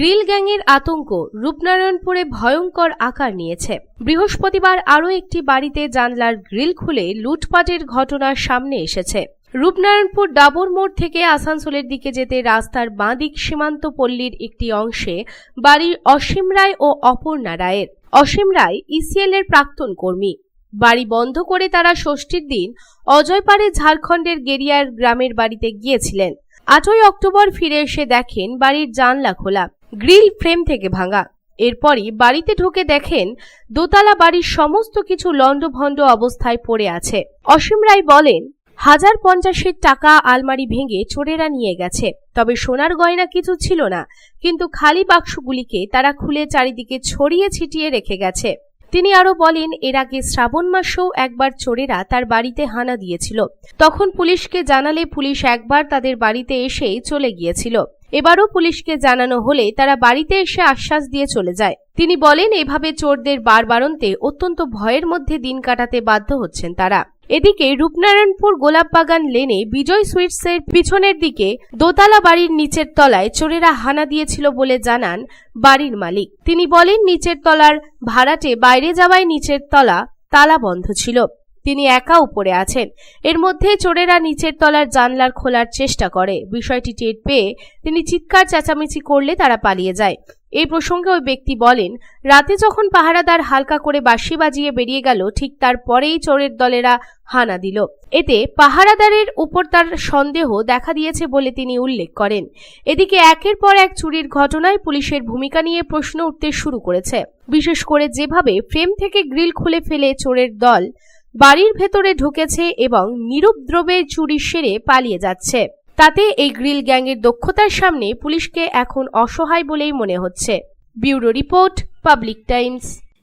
Grill গ্যাংয়ের আতঙ্ক রূপনারায়ণপুরে ভয়ঙ্কর আকার নিয়েছে। বৃহস্পতিবার আরও একটি বাড়িতে জানলার গ্রিল খুলে লুটপাটের ঘটনা সামনে এসেছে। রূপনারায়ণপুর ডাবর মোড় থেকে আসানসোলের দিকে যেতে রাস্তার বাঁদিক সীমান্ত পল্লীর একটি অংশে বাড়ির অসীম রায় ও অপর্ণা রায়ের। অসীম রায় ইসিএল এর প্রাক্তন কর্মী। বাড়ি বন্ধ করে তারা ষষ্ঠীর দিন অজয়পাড়ে ঝাড়খণ্ডের গেরিয়ার গ্রামের বাড়িতে গিয়েছিলেন। আটই অক্টোবর ফিরে এসে দেখেন বাড়ির জানলা খোলা। গ্রিল ফ্রেম থেকে ভাঙা। এরপরই বাড়িতে ঢুকে দেখেন, দোতলা বাড়ির সমস্ত কিছু লণ্ডভণ্ড অবস্থায় পড়ে আছে। অসীম রায় বলেন, হাজার পঞ্চাশের টাকা আলমারি ভেঙে চোরেরা নিয়ে গেছে। তবে সোনার গয়না কিছু ছিল না, কিন্তু খালি বাক্সগুলিকে তারা খুলে চারিদিকে ছড়িয়ে ছিটিয়ে রেখে গেছে। তিনি আরও বলেন, এর আগে শ্রাবণ মাসেও একবার চোরেরা তার বাড়িতে হানা দিয়েছিল। তখন পুলিশকে জানালে পুলিশ একবার তাদের বাড়িতে এসেই চলে গিয়েছিল। এবারও পুলিশকে জানানো হলে তারা বাড়িতে এসে আশ্বাস দিয়ে চলে যায়। তিনি বলেন, এভাবে চোরদের বারবারন্তে অত্যন্ত ভয়ের মধ্যে দিন কাটাতে বাধ্য হচ্ছেন তারা। এদিকে রূপনারায়ণপুর গোলাপবাগান লেনে বিজয় সুইটসের পিছনের দিকে দোতলা বাড়ির নিচের তলায় চোরেরা হানা দিয়েছিল বলে জানান বাড়ির মালিক। তিনি বলেন, নিচের তলার ভাড়াটে বাইরে যাওয়ায় নিচের তলা তালা বন্ধ ছিল। তিনি একা উপরে আছেন। এর মধ্যে চোরেরা নিচের তলার জানলার খোলার চেষ্টা করে। বিষয়টি টের পেয়ে তিনি চিৎকার চেঁচামেচি করলে তারা পালিয়ে যায়। এই প্রসঙ্গে ওই ব্যক্তি বলেন, রাতে যখন পাহারাদার হালকা করে বাঁশি বাজিয়ে বেরিয়ে গেল, ঠিক তারপরেই চোরের দলেরা হানা দিল। এতে পাহারাদারের উপর তার সন্দেহ দেখা দিয়েছে বলে তিনি উল্লেখ করেন। এদিকে একের পর এক চুরির ঘটনায় পুলিশের ভূমিকা নিয়ে প্রশ্ন উঠতে শুরু করেছে। বিশেষ করে যেভাবে ফ্রেম থেকে গ্রিল খুলে ফেলে চোরের দল বাড়ির ভেতরে ঢুকেছে এবং নিরুপদ্রবে চুরি সেরে পালিয়ে যাচ্ছে। তাতে এই গ্রিল গ্যাংয়ের দক্ষতার সামনে পুলিশকে এখন অসহায় বলেই মনে হচ্ছে। Bureau report, Public Times.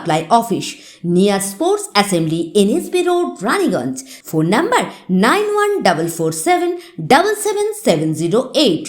supply office near sports assembly NSB road Raniganj phone number nine one double four seven double seven seven zero eight